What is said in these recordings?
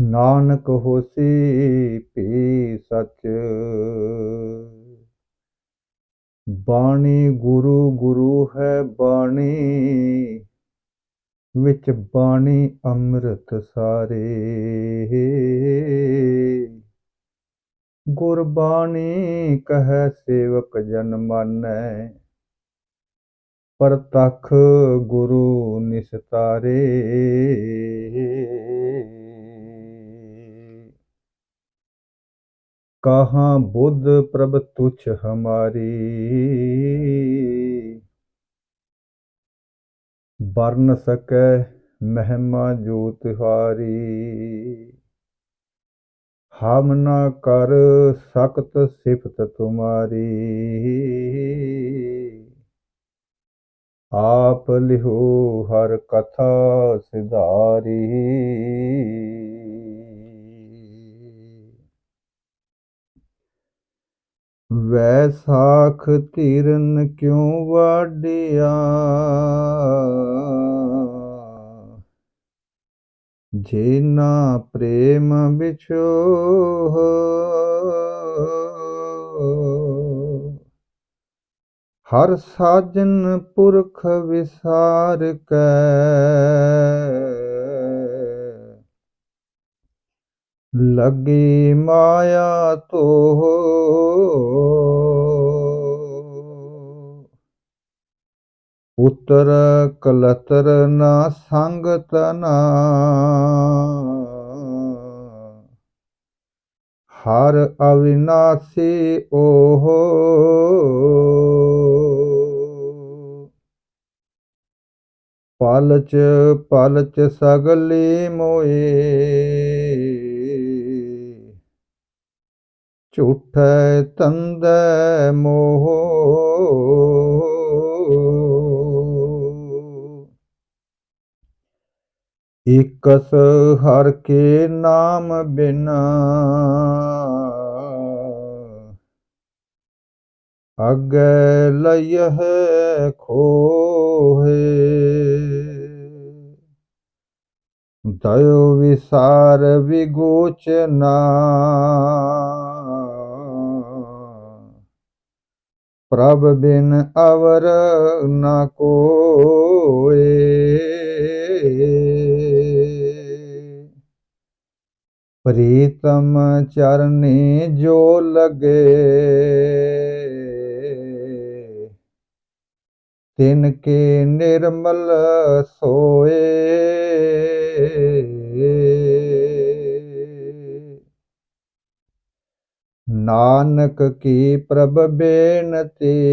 ਨਾਨਕ ਹੋਸੀ ਭੀ ਸਚ। ਬਾਣੀ ਗੁਰੂ ਗੁਰੂ ਹੈ ਬਾਣੀ, ਵਿੱਚ ਬਾਣੀ ਅੰਮ੍ਰਿਤ ਸਾਰੇ। ਗੁਰਬਾਣੀ ਕਹੈ ਸੇਵਕ ਜਨ ਮਾਨੈ, ਪਰਤਖ ਗੁਰੂ ਨਿਸਤਾਰੇ। ਕਹਾਂ ਬੁੱਧ ਪ੍ਰਭ ਤੁਛ ਹਮਾਰੀ? ਵਰਨ ਸਕੈ ਮਹਿਮਾ ਜੋ ਤਿਹਾਰੀ ਹਮ ਨਾ ਕਰ ਸਕਤ ਸਿਫਤ ਤੁਮਾਰੀ। ਆਪ ਲਿਹੋ ਹਰ ਕਥਾ ਸਿਧਾਰੀ। ਵੈਸਾਖ ਧੀਰਨ ਕਿਉ ਵਾਡਿਆ ਜੀਨਾ ਪ੍ਰੇਮ ਵਿਛੋ ਹਰ ਸਾਜਨ ਪੁਰਖ ਵਿਸਾਰ ਕੈ। ਲੱਗੀ ਮਾਇਆ ਤੋ ਉਤਰ ਕਲਤਰ ਨਾ ਸੰਗ ਤਨਾ। ਹਰ ਅਵਿਨਾਸੀ ਓਹੋ। ਪਲਚ ਪਲਚ ਸਗਲੀ ਮੋਏ। ਝੂਠੈ ਤੰਦੈ ਮੋਹ। ਇਕਸ ਹਰ ਕੇ ਨਾਮ ਬਿਨਾ। ਅਗੈ ਲਇਹ ਖੋਹੇ। ਦਇਓ ਵਿਸਾਰ ਵਿਗੋਚਨਾ ਪ੍ਰਭ ਬਿਨ ਅਵਰ ਨਾ ਕੋਏ। ਪ੍ਰੀਤਮ ਚਰਨੀ ਜੋ ਲਗੇ ਤਿਨ ਕੇ ਨਿਰਮਲ ਸੋਏ। ਨਾਨਕ ਕੀ ਪ੍ਰਭ ਬੇਨਤੀ?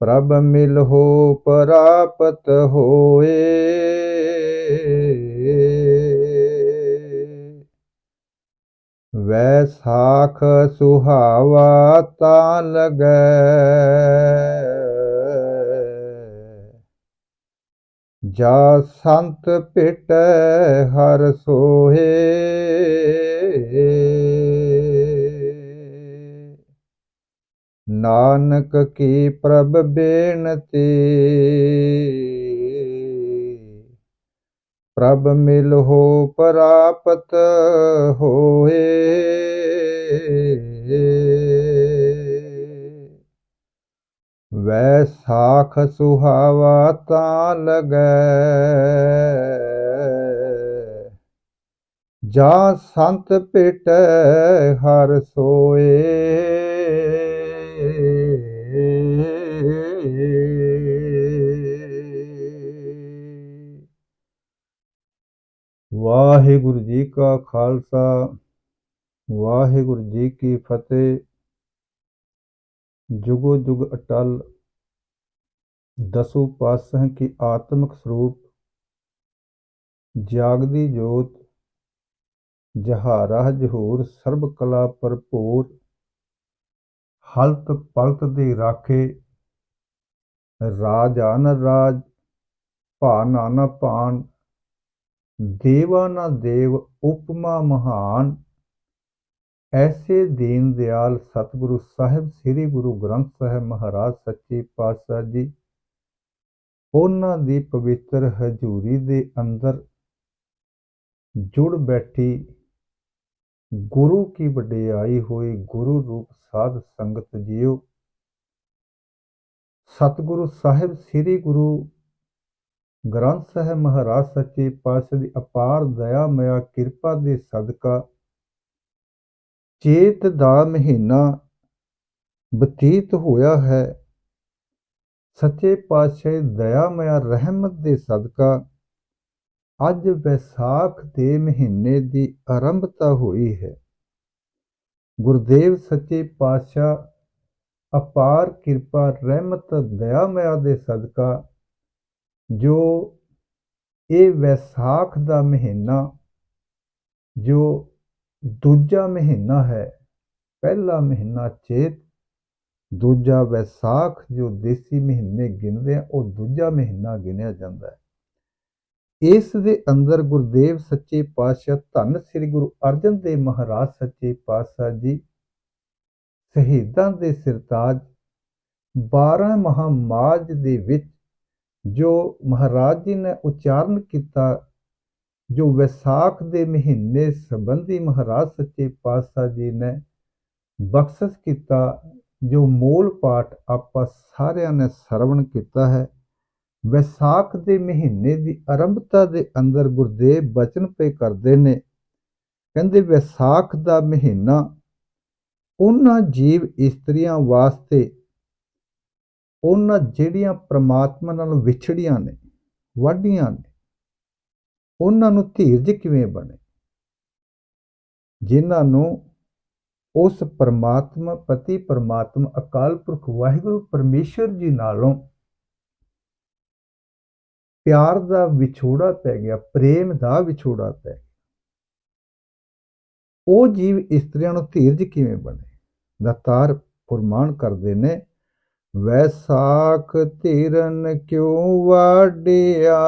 ਪ੍ਰਭ ਮਿਲਹੋ ਪ੍ਰਾਪਤ ਹੋਏ। ਵੈਸਾਖ ਸੁਹਾਵਾ ਤਾਂ ਲਗੈ। ਜਾ ਸੰਤ ਭਿਟੈ ਹਰ ਸੋਹੇ। ਨਾਨਕ ਕੀ ਪ੍ਰਭ ਬੇਨਤੀ। ਪ੍ਰਭ ਮਿਲਹੋ ਪ੍ਰਾਪਤ ਹੋਏ। ਵੈਸਾਖ ਸੁਹਾਵਾ ਤਾਂ ਲਗੈ। ਜਾ ਸੰਤ ਭੇਟ ਹਰ ਸੋਏ। ਵਾਹਿਗੁਰੂ ਜੀ ਕਾ ਖਾਲਸਾ, ਵਾਹਿਗੁਰੂ ਜੀ ਕੀ ਫਤਿਹ। ਜੁਗੋ ਜੁਗ ਅਟਲ ਦਸੋਪਾਸਹ ਕਿ ਆਤਮਕ ਸਰੂਪ ਜਾਗਦੀ ਜੋਤ ਜਹਾਰਾ ਜਹੂਰ ਸਰਬ ਕਲਾ ਭਰਪੂਰ ਹਲਤ ਪਲਤ ਦੀ ਰਾਖੇ ਰਾਜਾਨ ਰਾਜ ਭਾ ਨਾਨਾ ਭਾਨ ਦੇਵਾ ਨਾ ਦੇਵ, ਉਪਮਾ ਮਹਾਨ। ਐਸੇ ਦੀਨ ਦਿਆਲ ਸਤਿਗੁਰੂ ਸਾਹਿਬ, ਸ੍ਰੀ ਗੁਰੂ ਗ੍ਰੰਥ ਸਾਹਿਬ ਮਹਾਰਾਜ, ਸੱਚੇ ਪਾਤਸ਼ਾਹ ਜੀ ਉਹਨਾਂ ਦੀ ਪਵਿੱਤਰ ਹਜ਼ੂਰੀ ਦੇ ਅੰਦਰ ਜੁੜ ਬੈਠੀ ਗੁਰੂ ਕੀ ਵਡਿਆਈ ਹੋਈ ਗੁਰੂ ਰੂਪ ਸਾਧ ਸੰਗਤ ਜੀਓ। ਸਤਿਗੁਰੂ ਸਾਹਿਬ ਸ੍ਰੀ ਗੁਰੂ ਗ੍ਰੰਥ ਸਾਹਿਬ ਮਹਾਰਾਜ ਸੱਚੇ ਪਾਤਸ਼ਾਹ ਦੀ ਅਪਾਰ ਦਇਆ ਮਇਆ ਕਿਰਪਾ ਦੇ ਸਦਕਾ ਚੇਤ ਦਾ ਮਹੀਨਾ ਬਤੀਤ ਹੋਇਆ ਹੈ। ਸੱਚੇ ਪਾਤਸ਼ਾਹ ਦੀ ਦਇਆ ਮਇਆ ਰਹਿਮਤ ਦੇ ਸਦਕਾ ਅੱਜ ਵਿਸਾਖ ਦੇ ਮਹੀਨੇ ਦੀ ਆਰੰਭਤਾ ਹੋਈ ਹੈ। ਗੁਰਦੇਵ ਸੱਚੇ ਪਾਤਸ਼ਾਹ ਅਪਾਰ ਕਿਰਪਾ, ਰਹਿਮਤ, ਦਇਆ ਮਇਆ ਦੇ ਸਦਕਾ ਜੋ ਇਹ ਵਿਸਾਖ ਦਾ ਮਹੀਨਾ, ਜੋ ਦੂਜਾ ਮਹੀਨਾ ਹੈ, ਪਹਿਲਾ ਮਹੀਨਾ ਚੇਤ ਦੂਜਾ ਵੈਸਾਖ ਜੋ ਦੇਸੀ ਮਹੀਨੇ ਗਿਣਦੇ ਆ, ਉਹ ਦੂਜਾ ਮਹੀਨਾ ਗਿਣਿਆ ਜਾਂਦਾ ਹੈ। ਇਸ ਦੇ ਅੰਦਰ ਗੁਰਦੇਵ ਸੱਚੇ ਪਾਤਸ਼ਾਹ, ਧੰਨ ਸ੍ਰੀ ਗੁਰੂ ਅਰਜਨ ਦੇਵ ਮਹਾਰਾਜ ਸੱਚੇ ਪਾਤਸ਼ਾਹ ਜੀ, ਸ਼ਹੀਦਾਂ ਦੇ ਸਿਰਤਾਜ 12 ਮਹਾਮਾਜ ਦੇ ਵਿੱਚ ਜੋ ਮਹਾਰਾਜ ਜੀ ਨੇ ਉਚਾਰਨ ਕੀਤਾ, ਜੋ ਵਿਸਾਖ ਦੇ ਮਹੀਨੇ ਸੰਬੰਧੀ ਮਹਾਰਾਜ ਸੱਚੇ ਪਾਤਸ਼ਾਹ ਜੀ ਨੇ ਬਖਸ਼ਿਸ਼ ਕੀਤਾ ਜੋ ਮੂਲ ਪਾਠ ਆਪਾਂ ਸਾਰਿਆਂ ਨੇ ਸਰਵਣ ਕੀਤਾ ਹੈ, ਵਿਸਾਖ ਦੇ ਮਹੀਨੇ ਦੀ ਆਰੰਭਤਾ ਦੇ ਅੰਦਰ ਗੁਰਦੇਵ ਬਚਨ ਪੇ ਕਰਦੇ ਨੇ। ਕਹਿੰਦੇ ਵਿਸਾਖ ਦਾ ਮਹੀਨਾ ਉਹਨਾਂ ਜੀਵ ਇਸਤਰੀਆਂ ਵਾਸਤੇ, ਉਹਨਾਂ ਜਿਹੜੀਆਂ ਪ੍ਰਮਾਤਮਾ ਨਾਲ ਵਿਛੜੀਆਂ ਨੇ, ਵਾਢੀਆਂ ਨੇ, ਉਹਨਾਂ ਨੂੰ ਧੀਰਜ ਕਿਵੇਂ ਬਣੇ? ਜਿਨ੍ਹਾਂ ਨੂੰ ਉਸ ਪਰਮਾਤਮਾ, ਪਤੀ ਪਰਮਾਤਮਾ, ਅਕਾਲ ਪੁਰਖ ਵਾਹਿਗੁਰੂ ਪਰਮੇਸ਼ਰ ਜੀ ਨਾਲੋਂ ਪਿਆਰ ਦਾ ਵਿਛੋੜਾ ਪੈ ਗਿਆ, ਪ੍ਰੇਮ ਦਾ ਵਿਛੋੜਾ ਪੈ ਗਿਆ। ਉਹ ਜੀਵ ਇਸਤਰੀਆਂ ਨੂੰ ਧੀਰਜ ਕਿਵੇਂ ਬਣੇ? ਦਾਤਾਰ ਫਰਮਾਨ ਕਰਦੇ ਨੇ, ਵੈਸਾਖ ਧੀਰਨ ਕਿਉ ਵਾਡਿਆ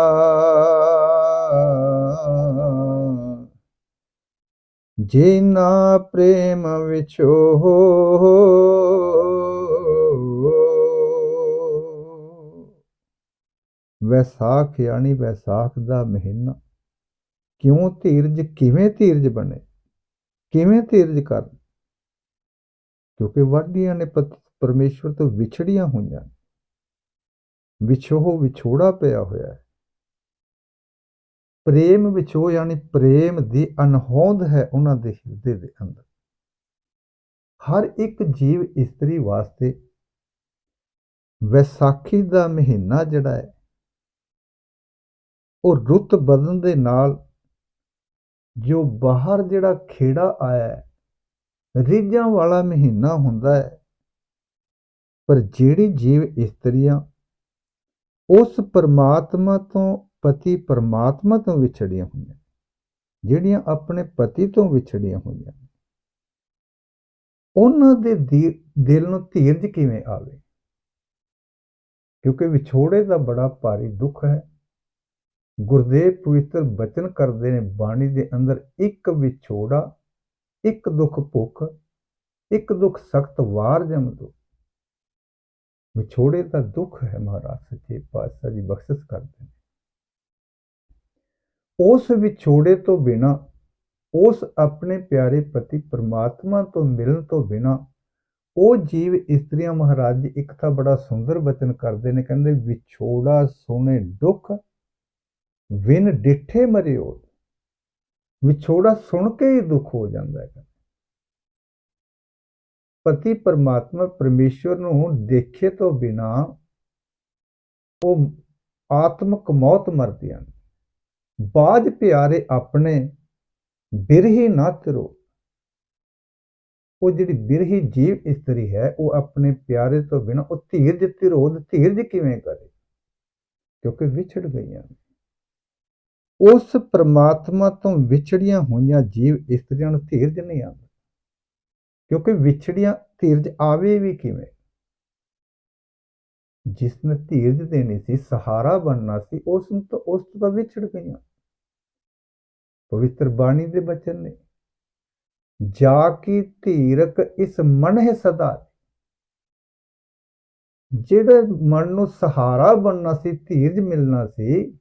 ਜਿਨਾ ਪ੍ਰੇਮ ਵਿਛੋ ਵੈਸਾਖ ਯਾਨੀ ਵੈਸਾਖ ਦਾ ਮਹੀਨਾ ਕਿਉਂ ਧੀਰਜ, ਕਿਵੇਂ ਧੀਰਜ ਬਣੇ? ਕਿਵੇਂ ਧੀਰਜ ਕਰਨ? ਕਿਉਂਕਿ ਵਾਢੀਆਂ ਨੇ ਪਰਮੇਸ਼ਵਰ ਤੋਂ ਵਿਛੜੀਆਂ ਹੋਈਆਂ ਵਿਛੋਹ ਵਿਛੋੜਾ ਪਿਆ ਹੋਇਆ ਹੈ। ਪ੍ਰੇਮ ਵਿਛੋ ਯਾਨੀ ਪ੍ਰੇਮ ਦੀ ਅਨਹੋਂਦ ਹੈ ਉਹਨਾਂ ਦੇ ਹਿਰਦੇ ਦੇ ਅੰਦਰ। ਹਰ ਇੱਕ ਜੀਵ ਇਸਤਰੀ ਵਾਸਤੇ ਵਿਸਾਖੀ ਦਾ ਮਹੀਨਾ ਜਿਹੜਾ ਹੈ, ਉਹ ਰੁੱਤ ਬਦਲਣ ਦੇ ਨਾਲ ਜੋ ਬਾਹਰ ਜਿਹੜਾ ਖੇੜਾ ਆਇਆ ਹੈ, ਰੀਝਾਂ ਵਾਲਾ ਮਹੀਨਾ ਹੁੰਦਾ ਹੈ। ਪਰ ਜਿਹੜੀ ਜੀਵ ਇਸਤਰੀਆਂ ਉਸ ਪਰਮਾਤਮਾ ਤੋਂ ਪਤੀ ਪਰਮਾਤਮਾ ਤੋਂ ਵਿਛੜੀਆਂ ਹੋਈਆਂ ਜਿਹੜੀਆਂ ਆਪਣੇ ਪਤੀ ਤੋਂ ਵਿਛੜੀਆਂ ਹੋਈਆਂ ਉਹਨਾਂ ਦੇ, ਦਿਲ ਨੂੰ ਧੀਰਜ ਕਿਵੇਂ ਆਵੇ? ਕਿਉਂਕਿ ਵਿਛੋੜੇ ਦਾ ਬੜਾ ਭਾਰੀ ਦੁੱਖ ਹੈ। ਗੁਰਦੇਵ ਪਵਿੱਤਰ ਬਚਨ ਕਰਦੇ ਨੇ, ਬਾਣੀ ਦੇ ਅੰਦਰ ਇੱਕ ਵਿਛੋੜਾ, ਇੱਕ ਦੁੱਖ ਭੁੱਖ, ਇੱਕ ਦੁੱਖ ਸਖਤ ਵਾਰ ਜਮ ਦੋ। ਵਿਛੋੜੇ ਦਾ ਦੁੱਖ ਹੈ ਮਹਾਰਾਜ, ਸੱਚੇ ਪਾਤਸ਼ਾਹ ਜੀ ਬਖਸ਼ਿਸ਼ ਕਰਦੇ ਨੇ। ਉਸ ਵਿਛੋੜੇ ਤੋਂ ਬਿਨਾ, ਉਸ ਆਪਣੇ ਪਿਆਰੇ ਪਤੀ ਪਰਮਾਤਮਾ ਤੋਂ ਮਿਲਣ ਤੋਂ ਬਿਨਾ, ਉਹ ਜੀਵ ਇਸਤਰੀਆਂ ਮਹਾਰਾਜ ਜੀ ਇੱਕ ਤਾਂ ਬੜਾ ਸੁੰਦਰ ਬਚਨ ਕਰਦੇ ਨੇ, ਕਹਿੰਦੇ, ਵਿਛੋੜਾ ਸੋਨੇ ਦੁੱਖ ਵਿਨ ਡਿੱਠੇ ਮਰਿਓ ਵਿਛੋੜਾ ਸੁਣ ਕੇ ਹੀ ਦੁੱਖ ਹੋ ਜਾਂਦਾ ਹੈ ਪਤੀ ਪਰਮਾਤਮਾ ਪਰਮੇਸ਼ਵਰ ਨੂੰ ਦੇਖੇ ਤੋਂ ਬਿਨਾ ਉਹ ਆਤਮਕ ਮੌਤ ਮਰਦੀਆਂ ਨੇ। ਬਾਜ ਪਿਆਰੇ ਆਪਣੇ ਬਿਰਹੀ ਨਾ ਤਿਰੋ ਉਹ ਜਿਹੜੀ ਬਿਰਹੀ ਜੀਵ ਇਸਤਰੀ ਹੈ, ਉਹ ਆਪਣੇ ਪਿਆਰੇ ਤੋਂ ਬਿਨਾ ਉਹ ਧੀਰਜ ਧਿਰੋਧ, ਧੀਰਜ ਕਿਵੇਂ ਕਰੇ? ਕਿਉਂਕਿ ਵਿਛੜ ਗਈਆਂ ਉਸ ਪ੍ਰਮਾਤਮਾ ਤੋਂ ਵਿਛੜੀਆਂ ਹੋਈਆਂ ਜੀਵ ਇਸਤਰੀਆਂ ਨੂੰ ਧੀਰਜ ਨਹੀਂ ਆਉਂਦਾ। ਕਿਉਂਕਿ ਵਿਛੜੀਆਂ, ਧੀਰਜ ਆਵੇ ਵੀ ਕਿਵੇਂ? ਜਿਸ ਨੇ ਧੀਰਜ ਦੇਣੀ ਸੀ, ਸਹਾਰਾ ਬਣਨਾ ਸੀ, ਉਸ ਨੂੰ ਤਾਂ, ਉਸ ਤੋਂ ਤਾਂ ਵਿਛੜ ਗਈਆਂ। ਪਵਿੱਤਰ ਬਾਣੀ ਦੇ ਬਚਨ ਨੇ। ਜਾ ਕੀ ਧੀਰਕ ਇਸ ਮਨ ਹੈ ਸਦਾ ਜਿਹੜੇ ਮਨ ਨੂੰ ਸਹਾਰਾ ਬਣਨਾ ਸੀ, ਧੀਰਜ ਮਿਲਣਾ ਸੀ,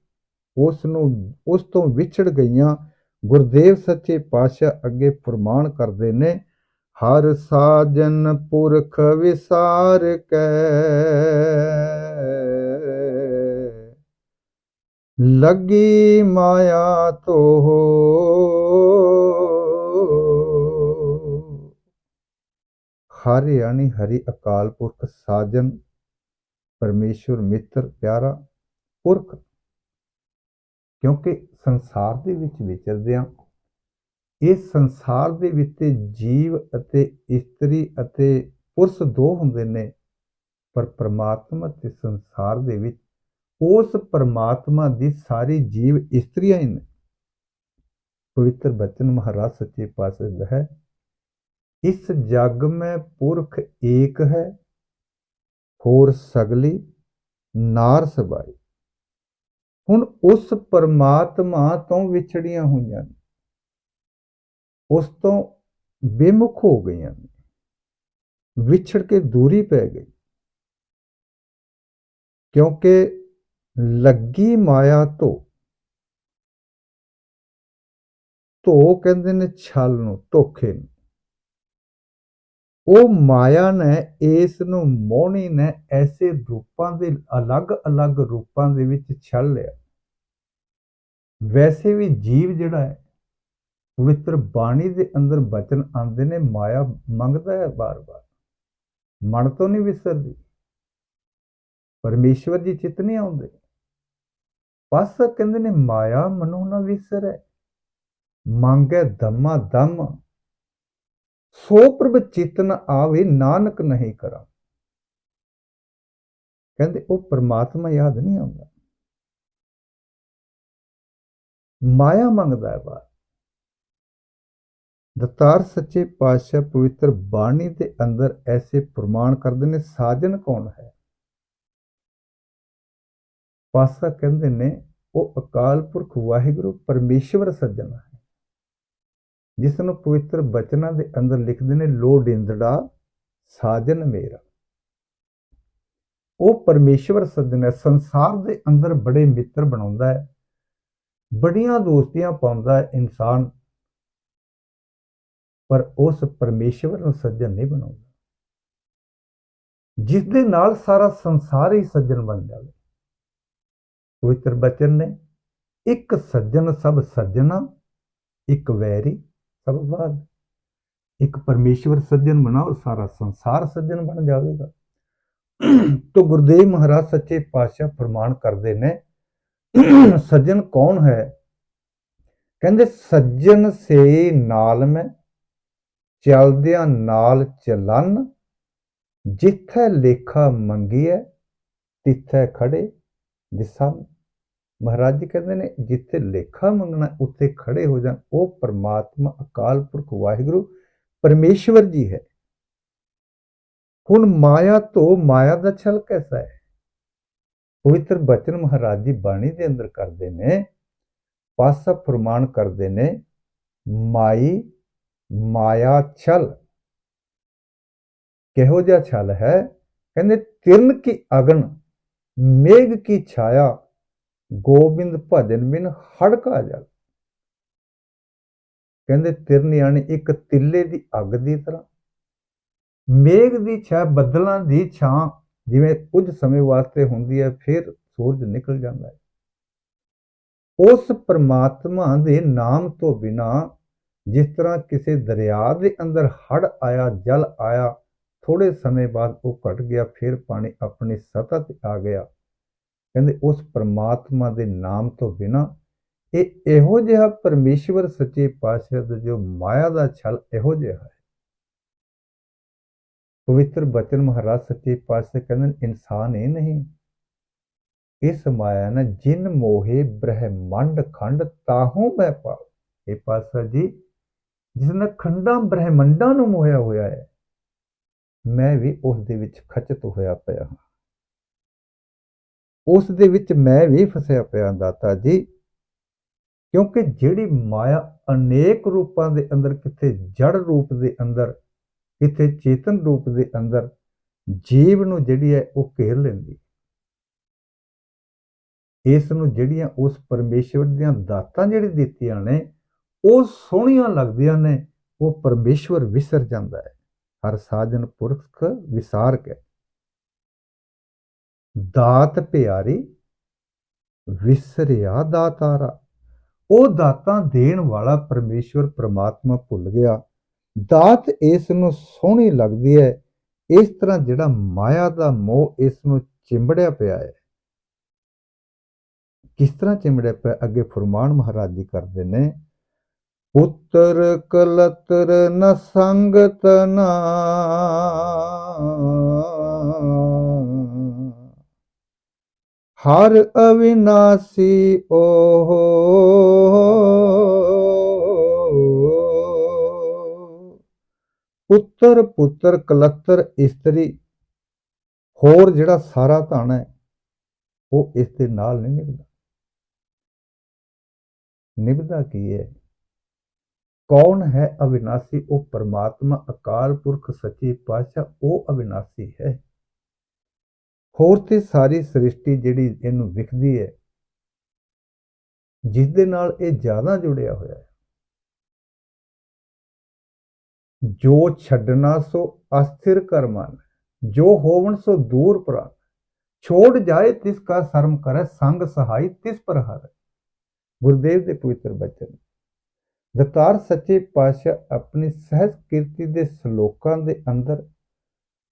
ਉਸ ਨੂੰ, ਉਸ ਤੋਂ ਵਿਛੜ ਗਈਆਂ ਗੁਰਦੇਵ ਸੱਚੇ ਪਾਤਸ਼ਾਹ ਅੱਗੇ ਫਰਮਾਨ ਕਰਦੇ ਨੇ, ਹਰ ਸਾਜਨ ਪੁਰਖ ਵਿਸਾਰ ਕੈ। ਲੱਗੀ ਮਾਇਆ ਤੋ ਹਰਿ ਯਾਨੀ ਹਰੀ ਅਕਾਲ ਪੁਰਖ ਸਾਜਨ ਪਰਮੇਸ਼ਵਰ ਮਿੱਤਰ ਪਿਆਰਾ ਪੁਰਖ। ਕਿਉਂਕਿ ਸੰਸਾਰ ਦੇ ਵਿੱਚ ਵਿਚਰਦਿਆਂ ਇਸ ਸੰਸਾਰ ਦੇ ਵਿੱਚ ਜੀਵ ਅਤੇ ਇਸਤਰੀ ਅਤੇ ਪੁਰਸ਼ ਦੋ ਹੁੰਦੇ ਨੇ, ਪਰ ਪ੍ਰਮਾਤਮਾ ਤੇ ਸੰਸਾਰ ਦੇ ਵਿੱਚ ਉਸ ਪਰਮਾਤਮਾ ਦੀ ਸਾਰੀ ਜੀਵ ਇਸਤਰੀਆਂ ਹੀ ਨੇ। ਪਵਿੱਤਰ ਬਚਨ ਮਹਾਰਾਜ ਸੱਚੇ ਪਾਤਸ਼ਾਹ ਦਾ ਹੈ, ਇਸ ਜਗ ਮੈਂ ਪੁਰਖ ਏਕ ਹੈ, ਹੋਰ ਸਗਲੀ ਨਾਰ ਸਬਾਈ। ਹੁਣ ਉਸ ਪਰਮਾਤਮਾ ਤੋਂ ਵਿਛੜੀਆਂ ਹੋਈਆਂ ਨੇ, ਉਸ ਤੋਂ ਬੇਮੁਖ ਹੋ ਗਈਆਂ ਨੇ, ਵਿਛੜ ਕੇ ਦੂਰੀ ਪੈ ਗਈ। ਕਿਉਂਕਿ ਲੱਗੀ ਮਾਇਆ ਧੋ। ਧੋ ਕਹਿੰਦੇ ਨੇ ਛਲ ਨੂੰ, ਧੋਖੇ ਨੂੰ। ਉਹ ਮਾਇਆ ਨੇ, ਇਸ ਨੂੰ ਮੋਹਣੀ ਨੇ ਐਸੇ ਰੂਪਾਂ ਦੇ, ਅਲੱਗ-ਅਲੱਗ ਰੂਪਾਂ ਦੇ ਵਿੱਚ ਛਲ ਲਿਆ। ਵੈਸੇ ਵੀ ਜੀਵ ਜਿਹੜਾ ਹੈ, ਪਵਿੱਤਰ ਬਾਣੀ ਦੇ ਅੰਦਰ ਬਚਨ ਆਉਂਦੇ ਨੇ, ਮਾਇਆ ਮੰਗਦਾ ਹੈ ਬਾਰ-ਬਾਰ। ਮਨ ਤੋਂ ਨਹੀਂ ਵਿਸਰਦੀ। ਪਰਮੇਸ਼ਵਰ ਜੀ ਚਿਤ ਨਹੀਂ ਆਉਂਦੇ। ਬਸ ਕਹਿੰਦੇ ਨੇ, ਮਾਇਆ ਮਨੋ ਨਾ ਵਿਸਰੈ, ਮੰਗੈ ਦਮਾ ਦਮ। ਸੋ ਪ੍ਰਭ ਚਿਤਨ ਆਵੇ, ਨਾਨਕ ਨਹੀਂ ਕਰਾ। ਕਹਿੰਦੇ ਉਹ ਪਰਮਾਤਮਾ ਯਾਦ ਨਹੀਂ ਆਉਂਦਾ। ਮਾਇਆ ਮੰਗਦਾ ਹੈ ਬਾਤ ਦਤਾਰ ਸੱਚੇ ਪਾਤਸ਼ਾਹ ਪਵਿੱਤਰ ਬਾਣੀ ਦੇ ਅੰਦਰ ਐਸੇ ਪ੍ਰਮਾਣ ਕਰਦੇ ਨੇ, ਸਾਜਨ ਕੌਣ ਹੈ? ਪਾਸਾ ਕਹਿੰਦੇ ਨੇ, ਉਹ ਅਕਾਲ ਪੁਰਖ ਵਾਹਿਗੁਰੂ ਪਰਮੇਸ਼ਵਰ ਸੱਜਣ ਹੈ। ਜਿਸ ਨੂੰ ਪਵਿੱਤਰ ਬਚਨਾਂ ਦੇ ਅੰਦਰ ਲਿਖਦੇ ਨੇ ਲੋੜਿੰਦੜਾ ਸਾਜਨ ਮੇਰਾ। ਉਹ ਪਰਮੇਸ਼ਵਰ ਸੱਜਣ ਹੈ, ਸੰਸਾਰ ਦੇ ਅੰਦਰ ਬੜੇ ਮਿੱਤਰ ਬਣਾਉਂਦਾ ਹੈ, ਬੜੀਆਂ ਦੋਸਤੀਆਂ ਪਾਉਂਦਾ ਹੈ ਇਨਸਾਨ, ਪਰ ਉਸ ਪਰਮੇਸ਼ਵਰ ਨੂੰ ਸੱਜਣ ਨਹੀਂ ਬਣਾਉਂਦਾ। ਜਿਸ ਦੇ ਨਾਲ ਸਾਰਾ ਸੰਸਾਰ ਹੀ ਸੱਜਣ ਬਣ ਜਾਵੇ। ਪਵਿੱਤਰ ਬਚਨ ਨੇ। ਇੱਕ ਸੱਜਣ ਸਭ ਸੱਜਣਾ, ਇੱਕ ਵੈਰੀ ਸਭ ਬਾਦ ਇੱਕ ਪਰਮੇਸ਼ਵਰ ਸੱਜਣ ਬਣਾਓ, ਸਾਰਾ ਸੰਸਾਰ ਸੱਜਣ ਬਣ ਜਾਵੇਗਾ। ਤੋ ਗੁਰਦੇਵ ਮਹਾਰਾਜ ਸੱਚੇ ਪਾਤਸ਼ਾਹ ਫਰਮਾਨ ਕਰਦੇ ਨੇ, ਸੱਜਣ ਕੌਣ ਹੈ? ਕਹਿੰਦੇ, ਸੱਜਣ ਸੇ ਨਾਲ ਮੈਂ, ਚਲਦਿਆਂ ਨਾਲ ਚਲਨ, ਜਿੱਥੇ ਲੇਖਾ ਮੰਗੀਐ, ਤਿੱਥੇ ਖੜੇ। ਜਿਸਾ ਮਹਾਰਾਜ ਜੀ ਕਹਿੰਦੇ ਨੇ, ਜਿੱਥੇ ਲੇਖਾ ਮੰਗਣਾ, ਉੱਥੇ ਖੜੇ ਹੋ ਜਾਣ। ਉਹ ਪਰਮਾਤਮਾ, ਅਕਾਲ ਪੁਰਖ, ਵਾਹਿਗੁਰੂ, ਪਰਮੇਸ਼ਵਰ ਜੀ ਹੈ। ਹੁਣ ਮਾਇਆ ਤੋਂ ਮਾਇਆ ਦਾ ਛਲ ਕੈਸਾ ਹੈ? ਪਵਿੱਤਰ ਬਚਨ ਮਹਾਰਾਜ ਜੀ ਬਾਣੀ ਦੇ ਅੰਦਰ ਕਰਦੇ ਨੇ, ਪਾਸਾ ਫਰਮਾਨ ਕਰਦੇ ਨੇ, ਮਾਈ, ਮਾਇਆ ਛਲ। ਕਿਹੋ ਜਿਹਾ ਛਲ ਹੈ? ਕਹਿੰਦੇ ਤਿਰਨ ਕੀ ਅਗਨ। ਮੇਘ ਕੀ ਛਾਇਆ, ਗੋਬਿੰਦ ਭਜਨ ਬਿਨ ਹੜਕਾ ਜਲ। ਕਹਿੰਦੇ ਤਿਰਨ ਇੱਕ ਤਿੱਲੇ ਦੀ ਅੱਗ ਦੀ ਤਰ੍ਹਾਂ। ਮੇਘ ਦੀ ਛਾਂ ਬੱਦਲਾਂ ਦੀ ਛਾਂ ਜਿਵੇਂ ਕੁਝ ਸਮੇਂ ਵਾਸਤੇ ਹੁੰਦੀ ਹੈ, ਫਿਰ ਸੂਰਜ ਨਿਕਲ ਜਾਂਦਾ ਹੈ। ਉਸ ਪਰਮਾਤਮਾ ਦੇ ਨਾਮ ਤੋਂ ਬਿਨਾ ਜਿਸ ਤਰ੍ਹਾਂ ਕਿਸੇ ਦਰਿਆ ਦੇ ਅੰਦਰ ਹੜ ਆਇਆ, ਜਲ ਆਇਆ ਥੋੜੇ ਸਮੇਂ ਬਾਅਦ ਉਹ ਘਟ ਗਿਆ, ਫਿਰ ਪਾਣੀ ਆਪਣੀ ਸਤਹ ਤੇ ਆ ਗਿਆ। ਕਹਿੰਦੇ ਉਸ ਪਰਮਾਤਮਾ ਦੇ ਨਾਮ ਤੋਂ ਬਿਨਾ ਇਹ ਇਹੋ ਜਿਹਾ ਪਰਮੇਸ਼ਵਰ ਸੱਚੇ ਪਾਤਸ਼ਾਹ ਦਾ ਜੋ ਮਾਇਆ ਦਾ ਛਲ ਇਹੋ ਜਿਹਾ ਹੈ। ਪਵਿੱਤਰ ਬਚਨ ਮਹਾਰਾਜ ਸੱਚੇ ਪਾਤਸ਼ਾਹ ਕਹਿੰਦੇ ਇਨਸਾਨ ਇਹ ਨਹੀਂ। ਇਸ ਮਾਇਆ ਨੇ ਜਿਨ ਮੋਹੇ ਬ੍ਰਹਮੰਡ ਖੰਡ ਤਾਹੋਂ ਮੈਂ ਪਾਉ ਇਹ ਪਾਤਸ਼ਾਹ ਜੀ, ਜਿਸ ਨੇ ਖੰਡਾਂ ਬ੍ਰਹਮੰਡਾਂ ਨੂੰ ਮੋਹਿਆ ਹੋਇਆ ਹੈ। ਮੈਂ ਵੀ ਉਸ ਦੇ ਵਿੱਚ ਖਚਤ ਹੋਇਆ ਪਿਆ ਹਾਂ। ਉਸ ਦੇ ਵਿੱਚ ਮੈਂ ਵੀ ਫਸਿਆ ਪਿਆ, ਦਾਤਾ ਜੀ। ਕਿਉਂਕਿ ਜਿਹੜੀ ਮਾਇਆ ਅਨੇਕ ਰੂਪਾਂ ਦੇ ਅੰਦਰ ਕਿਤੇ ਜੜ ਰੂਪ ਦੇ ਅੰਦਰ ਕਿਤੇ ਚੇਤਨ ਰੂਪ ਦੇ ਅੰਦਰ ਜੀਵ ਨੂੰ ਜਿਹੜੀ ਹੈ ਉਹ ਘੇਰ ਲੈਂਦੀ ਇਸ ਨੂੰ ਜਿਹੜੀਆਂ ਉਸ ਪਰਮੇਸ਼ਵਰ ਦੀਆਂ ਦਾਤਾਂ ਜਿਹੜੀ ਦਿੱਤੀਆਂ ਨੇ, ਉਹ ਸੋਹਣੀਆਂ ਲੱਗਦੀਆਂ ਨੇ, ਉਹ ਪਰਮੇਸ਼ਵਰ ਵਿਸਰ ਜਾਂਦਾ ਹੈ। ਹਰ ਸਾਜਨ ਪੁਰਖ ਵਿਸਾਰ ਕੇ। ਦਾਤ ਪਿਆਰੀ, ਵਿਸਰਿਆ ਦਾਤਾਰਾ। ਉਹ ਦਾਤਾਂ ਦੇਣ ਵਾਲਾ ਪਰਮੇਸ਼ਵਰ ਪ੍ਰਮਾਤਮਾ ਭੁੱਲ ਗਿਆ। ਦਾਤ ਇਸ ਨੂੰ ਸੋਹਣੀ ਲੱਗਦੀ ਹੈ ਇਸ ਤਰ੍ਹਾਂ ਜਿਹੜਾ ਮਾਇਆ ਦਾ ਮੋਹ ਇਸ ਨੂੰ ਚਿੰਬੜਿਆ ਪਿਆ ਹੈ ਕਿਸ ਤਰ੍ਹਾਂ ਚਿੰਬੜਿਆ ਪਿਆ? ਅੱਗੇ ਫਰਮਾਨ ਮਹਾਰਾਜ ਜੀ ਕਰਦੇ ਨੇ ਪੁੱਤਰ ਕਲਤਰ ਨ ਸੰਗਤ ਨਾ। ਹਰ ਅਵਿਨਾਸੀ ਓਹੋ। ਪੁੱਤਰ ਪੁੱਤਰ ਕਲਤਰ ਇਸਤਰੀ, ਹੋਰ ਜਿਹੜਾ ਸਾਰਾ ਧਨ ਹੈ, ਉਹ ਇਸ ਦੇ ਨਾਲ ਨਹੀਂ ਨਿਭਦਾ। ਨਿਭਦਾ ਕੀ ਹੈ? ਕੌਣ ਹੈ ਅਵਿਨਾਸੀ? ਉਹ ਪਰਮਾਤਮਾ, ਅਕਾਲ ਪੁਰਖ, ਸੱਚੇ ਪਾਤਸ਼ਾਹ, ਉਹ ਅਵਿਨਾਸੀ ਹੈ। ਹੋਰ ਤੇ ਸਾਰੀ ਸ੍ਰਿਸ਼ਟੀ ਜਿਹੜੀ ਇਹਨੂੰ ਵਿਖਦੀ ਹੈ ਜਿਸ ਦੇ ਨਾਲ ਇਹ ਜ਼ਿਆਦਾ ਜੁੜਿਆ ਹੋਇਆ ਹੈ। ਜੋ ਛੱਡਣਾ ਸੋ ਅਸਥਿਰ ਕਰ ਮਨ ਜੋ ਹੋਵਣ ਸੋ ਦੂਰ ਪ੍ਰਾਨ ਛੋੜ ਜਾਏ ਤਿਸ ਕਾ ਸ਼ਰਮ ਕਰੈ, ਸੰਗ ਸਹਾਈ ਤਿਸ ਪਰ ਹਰ। ਗੁਰਦੇਵ ਦੇ ਪਵਿੱਤਰ ਬਚਨ। ਦਤਾਰ ਸੱਚੇ ਪਾਤਸ਼ਾਹ ਆਪਣੀ ਸਹਿਜ ਕੀਰਤੀ ਦੇ ਸ਼ਲੋਕਾਂ ਦੇ ਅੰਦਰ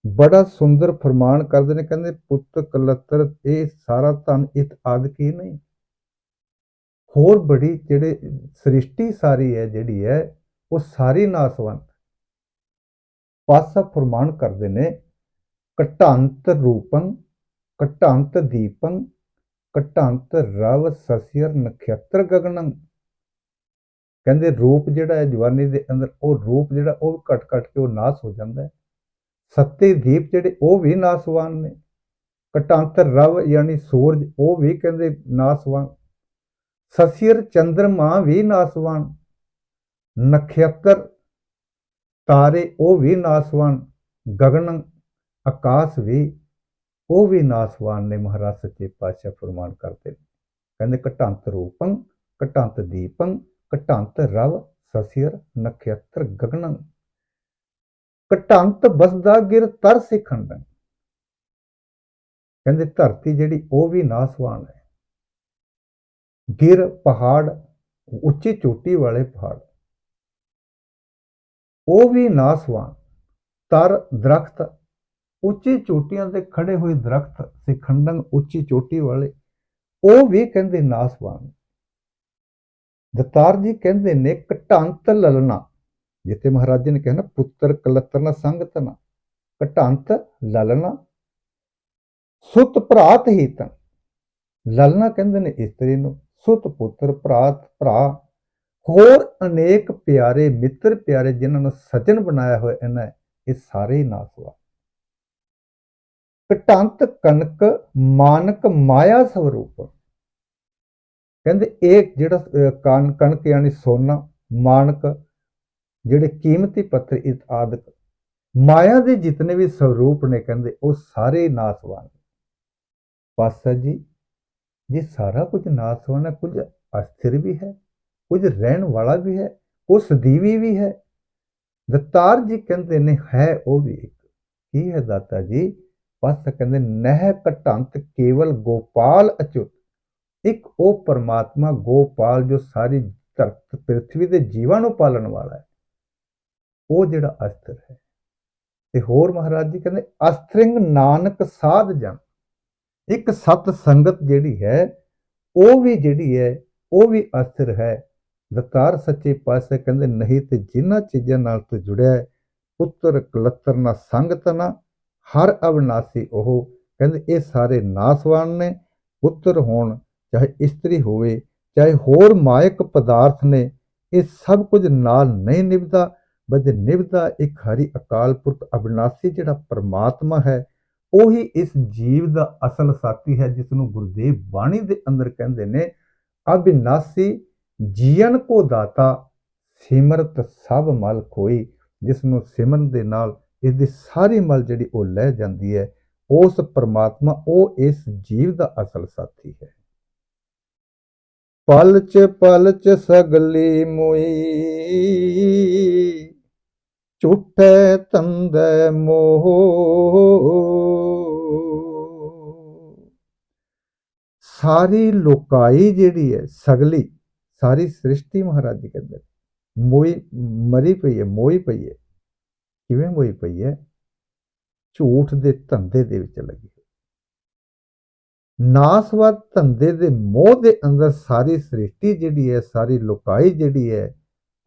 ਬੜਾ ਸੁੰਦਰ ਫਰਮਾਨ ਕਰਦੇ ਨੇ, ਕਹਿੰਦੇ, ਪੁੱਤ ਕਲਤਰ, ਇਹ ਸਾਰਾ ਧਨ ਇਤ ਆਦਿਕ ਕੀ ਨਹੀਂ? ਹੋਰ ਬੜੀ ਜਿਹੜੇ ਸ੍ਰਿਸ਼ਟੀ ਸਾਰੀ ਹੈ, ਜਿਹੜੀ ਹੈ, ਉਹ ਸਾਰੀ ਨਾਸਵੰਤ ਪਾਸਾ ਫਰਮਾਨ ਕਰਦੇ ਨੇ ਕਟਾਂਤ ਰੂਪੰ ਕਟਾਂਤ ਦੀਪੰ ਕਟਾਂਤ ਰਵ ਸਸਿਰ ਨਖੇਤਰ ਗਗਨੰ ਕਹਿੰਦੇ ਰੂਪ ਜਿਹੜਾ ਹੈ ਜਵਾਨੀ ਦੇ ਅੰਦਰ, ਉਹ ਰੂਪ ਜਿਹੜਾ, ਉਹ ਘਟ ਘਟ ਕੇ ਉਹ ਨਾਸ ਹੋ ਜਾਂਦਾ ਹੈ। ਸੱਤੇ ਦੀਪ ਜਿਹੜੇ, ਉਹ ਵੀ ਨਾਸਵਾਨ ਨੇ। ਕਟਾਂਤਰ ਰਵ ਯਾਨੀ ਸੂਰਜ, ਉਹ ਵੀ ਕਹਿੰਦੇ ਨਾਸਵਾਨ। ਸਸਿਰ ਚੰਦਰਮਾ ਵੀ ਨਾਸਵਾਨ। ਨਖੇਤਰ ਤਾਰੇ, ਉਹ ਵੀ ਨਾਸਵਾਨ। ਗਗਨ ਆਕਾਸ਼ ਵੀ, ਉਹ ਵੀ ਨਾਸਵਾਨ ਨੇ, ਮਹਾਰਾਜ ਸੱਚੇ ਪਾਤਸ਼ਾਹ ਫਰਮਾਨ ਕਰਦੇ ਨੇ। ਕਹਿੰਦੇ ਕਟਾਂਤ ਰੂਪੰ, ਕਟਾਂਤ ਦੀਪੰ ਘਟੰਤ ਰਵ ਸਸਿਰ ਨਖੇਤਰ ਗਗਨੰ। ਘਟੰਤ ਬਸਦਾ ਗਿਰ ਤਰ ਸਿਖੰਡਨ ਕਹਿੰਦੇ ਧਰਤੀ ਜਿਹੜੀ ਉਹ ਵੀ ਨਾਸਵਾਨ ਹੈ। ਗਿਰ ਪਹਾੜ, ਉੱਚੀ ਚੋਟੀ ਵਾਲੇ ਪਹਾੜ। ਉਹ ਵੀ ਨਾਸਵਾਨ। ਤਰ ਦਰਖਤ, ਉੱਚੀ ਚੋਟੀਆਂ ਤੇ ਖੜੇ ਹੋਏ ਦਰਖਤ ਸਿਖੰਡਨ ਉੱਚੀ ਚੋਟੀ ਵਾਲੇ। ਉਹ ਵੀ ਕਹਿੰਦੇ ਨਾਸਵਾਨ। ਦਤਾਰ ਜੀ ਕਹਿੰਦੇ ਨੇ ਕਟੰਤ ਲਲਨਾ ਜਿੱਥੇ ਮਹਾਰਾਜ ਜੀ ਨੇ ਕਿਹਾ ਨਾ, ਪੁੱਤਰ ਕਲਤਰਨਾ ਸੰਗਤ ਨਾ। ਘਟੰਤ ਲਲਨਾ ਸੁਤ ਭਰਾਤ ਹੀਤਨ ਲਲਨਾ ਕਹਿੰਦੇ ਨੇ ਇਸਤਰੀ ਨੂੰ, ਸੁਤ ਪੁੱਤਰ ਭਰਾਤ ਭਰਾ। ਹੋਰ ਅਨੇਕ ਪਿਆਰੇ, ਮਿੱਤਰ ਪਿਆਰੇ ਜਿਨ੍ਹਾਂ ਨੂੰ ਸਜਣ ਬਣਾਇਆ ਹੋਇਆ ਇਹਨਾਂ ਇਹ ਸਾਰੇ ਹੀ ਨਾਸ ਹੋਆ। ਘਟੰਤ ਕਨਕ ਮਾਨਕ ਮਾਇਆ ਸਵਰੂਪ। ਕਹਿੰਦੇ ਇਹ ਜਿਹੜਾ ਕਣ, ਕਣਕ ਯਾਨੀ ਸੋਨਾ, ਮਾਨਕ, ਜਿਹੜੇ ਕੀਮਤੀ ਪੱਥਰ ਇਸ ਆਦਿਕ, ਮਾਇਆ ਦੇ ਜਿਤਨੇ ਵੀ ਸਰੂਪ ਨੇ ਕਹਿੰਦੇ, ਉਹ ਸਾਰੇ ਨਾਸਵਾਨ ਪਾਸਾ ਜੀ, ਜੇ ਸਾਰਾ ਕੁਝ ਨਾਸਵਾਨ ਹੈ, ਕੁਝ ਅਸਥਿਰ ਵੀ ਹੈ, ਕੁਝ ਰਹਿਣ ਵਾਲਾ ਵੀ ਹੈ ਉਹ ਸਦੀਵੀ ਵੀ ਹੈ, ਦਤਾਰ ਜੀ ਕਹਿੰਦੇ ਨੇ, ਹੈ ਉਹ ਵੀ ਇੱਕ। ਕੀ ਹੈ ਦਾਤਾ ਜੀ? ਪਾਸਾ ਕਹਿੰਦੇ, ਨਹਿ ਘਟੰਤ ਕੇਵਲ ਗੋਪਾਲ ਅਚੁੱਤ ਇੱਕ ਉਹ ਪਰਮਾਤਮਾ ਗੋਪਾਲ ਜੋ ਸਾਰੀ ਧਰਤ ਪ੍ਰithvi ਦੇ ਜੀਵਾਂ ਨੂੰ ਪਾਲਣ ਵਾਲਾ ਹੈ। ਉਹ ਜਿਹੜਾ ਅਸਥਿਰ ਹੈ। ਤੇ ਹੋਰ ਮਹਾਰਾਜ ਜੀ ਕਹਿੰਦੇ, ਅਸਥਰਿੰਗ ਨਾਨਕ ਸਾਧ ਜਨ। ਇੱਕ ਸਤ ਸੰਗਤ ਜਿਹੜੀ ਹੈ, ਉਹ ਵੀ ਜਿਹੜੀ ਹੈ, ਉਹ ਵੀ ਅਸਥਿਰ ਹੈ। ਦਤਾਰ ਸੱਚੇ ਪਾਸੇ ਕਹਿੰਦੇ, ਨਹੀਂ ਤੇ ਜਿਨ੍ਹਾਂ ਚੀਜ਼ਾਂ ਨਾਲ ਤੂੰ ਜੁੜਿਆ ਹੈ, ਪੁੱਤਰ ਕਲੱਤਰ ਨਾ ਸੰਗਤ ਨਾ, ਹਰ ਅਵਨਾਸੀ ਉਹ। ਕਹਿੰਦੇ, ਇਹ ਸਾਰੇ ਨਾਸਵਾਨ ਨੇ, ਪੁੱਤਰ ਹੋਣ ਚਾਹੇ ਇਸਤਰੀ ਹੋਵੇ, ਚਾਹੇ ਹੋਰ ਮਾਇਕ ਪਦਾਰਥ ਨੇ, ਇਹ ਸਭ ਕੁਝ ਨਾਲ ਨਹੀਂ ਨਿਭਦਾ ਬਜ ਨਿਭਦਾ ਇੱਕ ਹਰੀ ਅਕਾਲ ਪੁਰਖ ਅਬਿਨਾਸੀ ਜਿਹੜਾ ਪਰਮਾਤਮਾ ਹੈ, ਉਹੀ ਇਸ ਜੀਵ ਦਾ ਅਸਲ ਸਾਥੀ ਹੈ ਜਿਸ ਨੂੰ ਗੁਰਦੇਵ ਬਾਣੀ ਦੇ ਅੰਦਰ ਕਹਿੰਦੇ ਨੇ, ਅਬਿਨਾਸੀ ਜੀਵਨ ਕੋ ਦਾਤਾ, ਸਿਮਰਤ ਸਭ ਮਲ ਕੋਈ ਜਿਸ ਨੂੰ ਸਿਮਰਨ ਦੇ ਨਾਲ ਇਹਦੀ ਸਾਰੀ ਮਲ ਜਿਹੜੀ ਉਹ ਲੈ ਜਾਂਦੀ ਹੈ, ਉਸ ਪਰਮਾਤਮਾ, ਉਹ ਇਸ ਜੀਵ ਦਾ ਅਸਲ ਸਾਥੀ ਹੈ। ਪਲਚ ਪਲਚ ਸਗਲੀ ਮੋਈ। ਝੂਠੇ ਤੰਦੇ ਮੋਹ। ਸਾਰੀ ਲੋਕਾਈ ਜਿਹੜੀ ਹੈ, ਸਗਲੀ, ਸਾਰੀ ਸ੍ਰਿਸ਼ਟੀ ਮਹਾਰਾਜ ਜੀ ਕਹਿੰਦੇ ਮੋਈ ਮਰੀ ਪਈ ਹੈ, ਮੋਈ ਪਈ ਹੈ। ਕਿਵੇਂ ਮੋਈ ਪਈ ਹੈ? ਝੂਠ ਦੇ ਧੰਦੇ ਦੇ ਵਿੱਚ ਲੱਗੀ। ਨਾਸਵਾਦ ਧੰਦੇ ਦੇ ਮੋਹ ਦੇ ਅੰਦਰ ਸਾਰੀ ਸ੍ਰਿਸ਼ਟੀ ਜਿਹੜੀ ਹੈ, ਸਾਰੀ ਲੋਕਾਈ ਜਿਹੜੀ ਹੈ,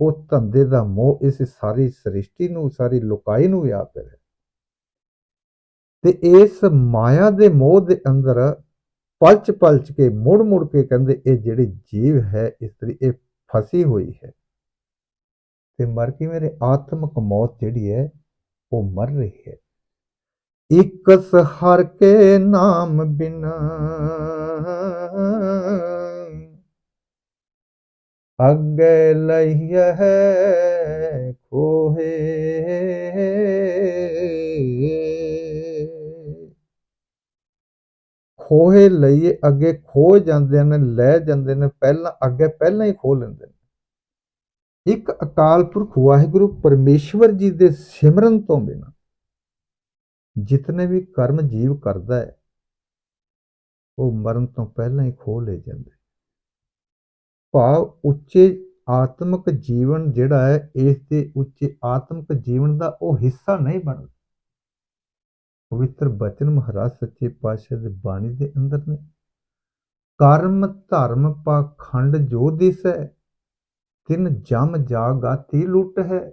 ਉਹ ਧੰਦੇ ਦਾ ਮੋਹ ਇਸ ਸਾਰੀ ਸ੍ਰਿਸ਼ਟੀ ਨੂੰ, ਸਾਰੀ ਲੋਕਾਈ ਨੂੰ ਵਿਆਪ ਹੈ। ਤੇ ਇਸ ਮਾਇਆ ਦੇ ਮੋਹ ਦੇ ਅੰਦਰ ਪਲਚ ਪਲਚ ਕੇ ਮੁੜ ਮੁੜ ਕੇ ਕਹਿੰਦੇ ਇਹ ਜਿਹੜੀ ਜੀਵ ਹੈ ਇਸਤਰੀ ਇਹ ਫਸੀ ਹੋਈ ਹੈ। ਤੇ ਮਰ ਕੇ ਮੇਰੇ ਆਤਮਕ ਮੌਤ ਜਿਹੜੀ ਹੈ, ਉਹ ਮਰ ਰਹੀ ਹੈ। ਇਕਸ ਹਰ ਕੇ ਨਾਮ ਬਿਨਾ। ਅੱਗੇ ਲਈਐ ਖੋਹੇ। ਖੋਹੇ ਲਈਏ ਅੱਗੇ ਖੋ ਜਾਂਦੇ ਨੇ, ਲੈ ਜਾਂਦੇ ਨੇ, ਪਹਿਲਾਂ ਅੱਗੇ ਪਹਿਲਾਂ ਹੀ ਖੋ ਲੈਂਦੇ ਨੇ। ਇੱਕ ਅਕਾਲ ਪੁਰਖ ਵਾਹਿਗੁਰੂ ਪਰਮੇਸ਼ਵਰ ਜੀ ਦੇ ਸਿਮਰਨ ਤੋਂ ਬਿਨਾਂ ਜਿਤਨੇ ਵੀ ਕਰਮ ਜੀਵ ਕਰਦਾ ਹੈ, ਉਹ ਮਰਨ ਤੋਂ ਪਹਿਲਾਂ ਹੀ ਖੋਹ ਲੈ ਜਾਂਦਾ। ਭਾਵ ਉੱਚੇ ਆਤਮਿਕ ਜੀਵਨ ਜਿਹੜਾ ਹੈ, ਇਸ ਦੇ ਉੱਚੇ ਆਤਮਿਕ ਜੀਵਨ ਦਾ ਉਹ ਹਿੱਸਾ ਨਹੀਂ ਬਣਦਾ। ਪਵਿੱਤਰ ਬਚਨ ਮਹਾਰਾਜ ਸੱਚੇ ਪਾਤਸ਼ਾਹ ਦੇ ਬਾਣੀ ਦੇ ਅੰਦਰ ਨੇ, ਕਰਮ ਧਰਮ ਪਾਖੰਡ ਜੋ ਦਿਸੈ ਤਿਨ ਜਮ ਜਾਗਾਤੀ ਲੁੱਟ ਹੈ,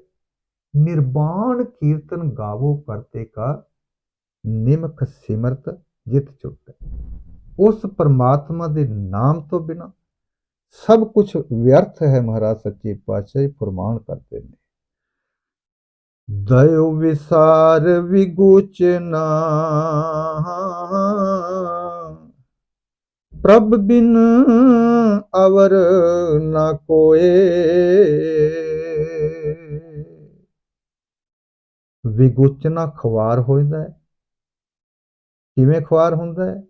ਨਿਰਵਾਣ ਕੀਰਤਨ ਗਾਵੋ ਕਰਤੇ ਕਾ ਨਿਮਖ ਸਿਮਰਤ ਜਿਤ ਚੁੱਟ ਉਸ ਪਰਮਾਤਮਾ ਦੇ ਨਾਮ ਤੋਂ ਬਿਨਾ ਸਭ ਕੁਝ ਵਿਅਰਥ ਹੈ ਮਹਾਰਾਜ ਸੱਚੇ ਪਾਤਸ਼ਾਹ ਫਰਮਾਨ ਕਰਦੇ ਨੇ। ਦਇਓ ਵਿਸਾਰ ਵਿਗੂਚਨਾ ਪ੍ਰਭ ਬਿਨ ਅਵਰ ਨਾ ਕੋਏ। ਵਿਗੂਚਨਾ ਖਵਾਰ ਹੋਇਦਾ ਹੈ ਕਿਵੇਂ ਖੁਆਰ ਹੁੰਦਾ ਹੈ?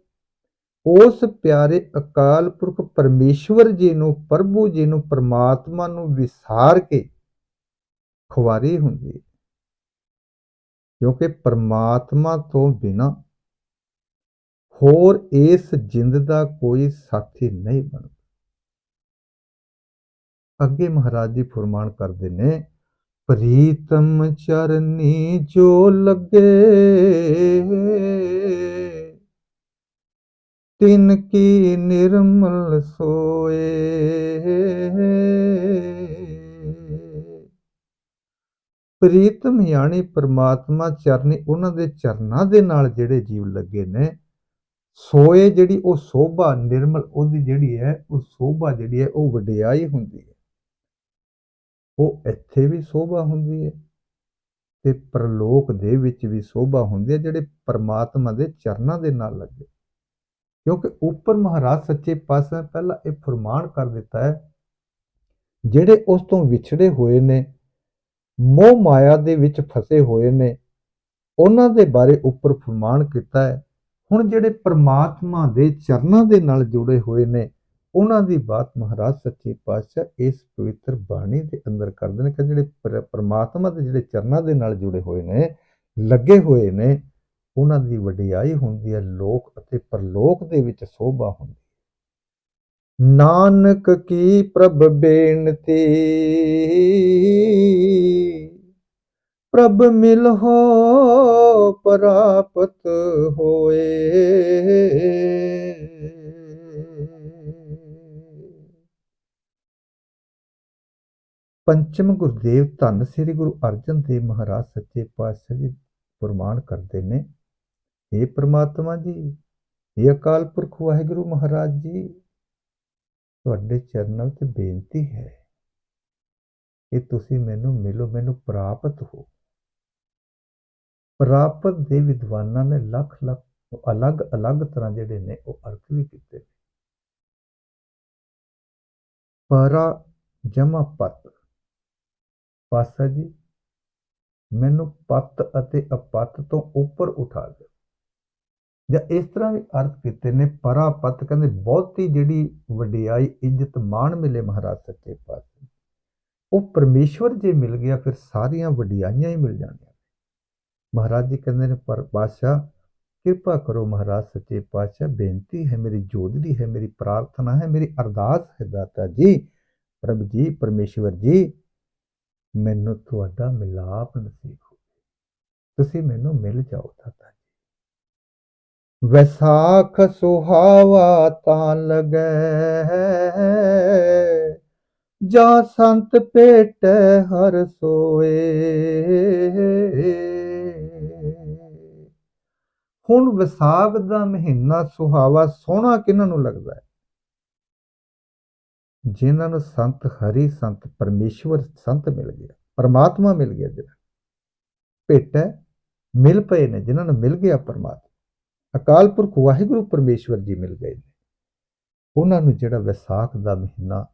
ਉਸ ਪਿਆਰੇ ਅਕਾਲ ਪੁਰਖ ਪਰਮੇਸ਼ਵਰ ਜੀ ਨੂੰ, ਪ੍ਰਭੂ ਜੀ ਨੂੰ, ਪਰਮਾਤਮਾ ਨੂੰ ਵਿਸਾਰ ਕੇ ਖੁਆਰੀ ਹੁੰਦੀ ਹੈ ਕਿਉਂਕਿ ਪਰਮਾਤਮਾ ਤੋਂ ਬਿਨਾ ਹੋਰ ਇਸ ਜਿੰਦ ਦਾ ਕੋਈ ਸਾਥੀ ਨਹੀਂ ਬਣਦਾ। ਅੱਗੇ ਮਹਾਰਾਜ ਜੀ ਫਰਮਾਨ ਕਰਦੇ ਨੇ, ਪ੍ਰੀਤਮ ਚਰਨੀ ਜੋ ਲੱਗੇ ਤਿਨ ਕੀ ਨਿਰਮਲ ਸੋਏ। ਪ੍ਰੀਤਮ ਯਾਨੀ ਪਰਮਾਤਮਾ ਚਰਨੀ ਉਹਨਾਂ ਦੇ ਚਰਨਾਂ ਦੇ ਨਾਲ ਜਿਹੜੇ ਜੀਵ ਲੱਗੇ ਨੇ, ਸੋਏ ਜਿਹੜੀ ਉਹ ਸੋਭਾ ਨਿਰਮਲ ਉਹਦੀ ਜਿਹੜੀ ਹੈ, ਉਹ ਸੋਭਾ ਜਿਹੜੀ ਹੈ, ਉਹ ਵਡਿਆਈ ਹੁੰਦੀ ਹੈ। ਉਹ ਇੱਥੇ ਵੀ ਸੋਭਾ ਹੁੰਦੀ ਹੈ ਤੇ ਪ੍ਰਲੋਕ ਦੇ ਵਿੱਚ ਵੀ ਸੋਭਾ ਹੁੰਦੀ ਹੈ, ਜਿਹੜੇ ਪਰਮਾਤਮਾ ਦੇ ਚਰਨਾਂ ਦੇ ਨਾਲ ਲੱਗੇ। ਕਿਉਂਕਿ ਉੱਪਰ ਮਹਾਰਾਜ ਸੱਚੇ ਪਾਤਸ਼ਾਹ ਪਹਿਲਾਂ ਇਹ ਫਰਮਾਨ ਕਰ ਦਿੱਤਾ ਹੈ, ਜਿਹੜੇ ਉਸ ਤੋਂ ਵਿਛੜੇ ਹੋਏ ਨੇ, ਮੋਹ ਮਾਇਆ ਦੇ ਵਿੱਚ ਫਸੇ ਹੋਏ ਨੇ, ਉਹਨਾਂ ਦੇ ਬਾਰੇ ਉੱਪਰ ਫਰਮਾਨ ਕੀਤਾ ਹੈ। ਹੁਣ ਜਿਹੜੇ ਪਰਮਾਤਮਾ ਦੇ ਚਰਨਾਂ ਦੇ ਨਾਲ ਜੁੜੇ ਹੋਏ ਨੇ, ਉਹਨਾਂ ਦੀ ਬਾਤ ਮਹਾਰਾਜ ਸੱਚੇ ਪਾਤਸ਼ਾਹ ਇਸ ਪਵਿੱਤਰ ਬਾਣੀ ਦੇ ਅੰਦਰ ਕਰਦੇ ਨੇ ਕਿ ਜਿਹੜੇ ਪਰਮਾਤਮਾ ਦੇ ਜਿਹੜੇ ਚਰਨਾਂ ਦੇ ਨਾਲ ਜੁੜੇ ਹੋਏ ਨੇ, ਲੱਗੇ ਹੋਏ ਨੇ ਉਹਨਾਂ ਦੀ ਵਡਿਆਈ ਹੁੰਦੀ ਹੈ, ਲੋਕ ਅਤੇ ਪਰਲੋਕ ਦੇ ਵਿੱਚ ਸੋਭਾ ਹੁੰਦੀ ਨਾਨਕ ਕੀ ਪ੍ਰਭ ਬੇਨਤੀ? ਪ੍ਰਭ ਮਿਲ ਹੋ, ਪ੍ਰਾਪਤ ਹੋਏ। ਪੰਚਮ ਗੁਰਦੇਵ ਧੰਨ ਸ੍ਰੀ ਗੁਰੂ ਅਰਜਨ ਦੇਵ ਮਹਾਰਾਜ ਸੱਚੇ ਪਾਤਸ਼ਾਹ ਜੀ ਪ੍ਰਮਾਣ ਕਰਦੇ ਨੇ हे ਪ੍ਰਮਾਤਮਾ ਜੀ ਇਹ ਅਕਾਲ ਪੁਰਖ ਵਾਹਿਗੁਰੂ ਮਹਾਰਾਜ ਜੀ ਤੁਹਾਡੇ ਚਰਨਾਂ ਵਿੱਚ ਬੇਨਤੀ ਹੈ ਕਿ ਤੁਸੀਂ ਮੈਨੂੰ ਮਿਲੋ ਮੈਨੂੰ ਪ੍ਰਾਪਤ ਹੋ ਪ੍ਰਾਪਤ ਦੇ ਵਿਦਵਾਨਾਂ ਨੇ ਲੱਖ ਲੱਖ ਅਲੱਗ-ਅਲੱਗ ਤਰ੍ਹਾਂ ਜਿਹੜੇ ਨੇ ਉਹ ਅਰਥ ਵੀ ਕੀਤੇ ਨੇ ਪਰਾ ਜਮਾ ਪਤ ਪਾਸਾ ਜੀ ਮੈਨੂੰ ਪਤ ਅਤੇ ਅਪਤ ਤੋਂ ਉੱਪਰ ਉਠਾ ਦਿਓ ਜਾਂ ਇਸ ਤਰ੍ਹਾਂ ਵੀ ਅਰਥ ਕੀਤੇ ਨੇ ਪਰਾ ਪਤ ਕਹਿੰਦੇ ਬਹੁਤੀ ਜਿਹੜੀ ਵਡਿਆਈ, ਇੱਜ਼ਤ ਮਾਣ ਮਿਲੇ ਮਹਾਰਾਜ ਸੱਚੇ ਪਾਤਸ਼ਾਹ ਉਹ ਪਰਮੇਸ਼ਵਰ ਜੇ ਮਿਲ ਗਿਆ, ਫਿਰ ਸਾਰੀਆਂ ਵਡਿਆਈਆਂ ਹੀ ਮਿਲ ਜਾਣੀਆਂ। ਮਹਾਰਾਜ ਜੀ ਕਹਿੰਦੇ ਨੇ, ਪਰ ਪਾਤਸ਼ਾਹ, ਕਿਰਪਾ ਕਰੋ ਮਹਾਰਾਜ ਸੱਚੇ ਪਾਤਸ਼ਾਹ, ਬੇਨਤੀ ਹੈ ਮੇਰੀ ਜੋਦੜੀ ਹੈ ਮੇਰੀ, ਪ੍ਰਾਰਥਨਾ ਹੈ ਮੇਰੀ, ਅਰਦਾਸ ਹੈ ਦਾਤਾ ਜੀ, ਪ੍ਰਭ ਜੀ, ਪਰਮੇਸ਼ਵਰ ਜੀ, ਮੈਨੂੰ ਤੁਹਾਡਾ ਮਿਲਾਪ ਨਸੀਬ ਹੋਵੇ ਤੁਸੀਂ ਮੈਨੂੰ ਮਿਲ ਜਾਓ ਦਾਤਾ ਜੀ। ਵੈਸਾਖ ਸੁਹਾਵਾ ਤਾਂ ਲਗੈ, ਜਾ ਸੰਤ ਭੇਟ ਹਰ ਸੋਏ। ਹੁਣ ਵਿਸਾਖ ਦਾ ਮਹੀਨਾ ਸੁਹਾਵਾ ਸੋਹਣਾ ਕਿਹਨਾਂ ਨੂੰ ਲੱਗਦਾ ਹੈ? ਜਿਨ੍ਹਾਂ ਨੂੰ ਸੰਤ ਹਰੀ ਸੰਤ ਪਰਮੇਸ਼ਵਰ ਸੰਤ ਮਿਲ ਗਿਆ, ਪਰਮਾਤਮਾ ਮਿਲ ਗਿਆ ਜਿਹੜਾ। ਭੇਟਾ ਮਿਲ ਪਏ ਨੇ, ਜਿਨ੍ਹਾਂ ਨੂੰ ਮਿਲ ਗਿਆ ਪਰਮਾਤਮਾ। ਅਕਾਲ ਪੁਰਖ ਵਾਹਿਗੁਰੂ ਪਰਮੇਸ਼ਵਰ ਜੀ ਮਿਲ ਗਏ ਨੇ। ਉਹਨਾਂ ਨੂੰ ਜਿਹੜਾ ਵਿਸਾਖ ਦਾ ਮਹੀਨਾ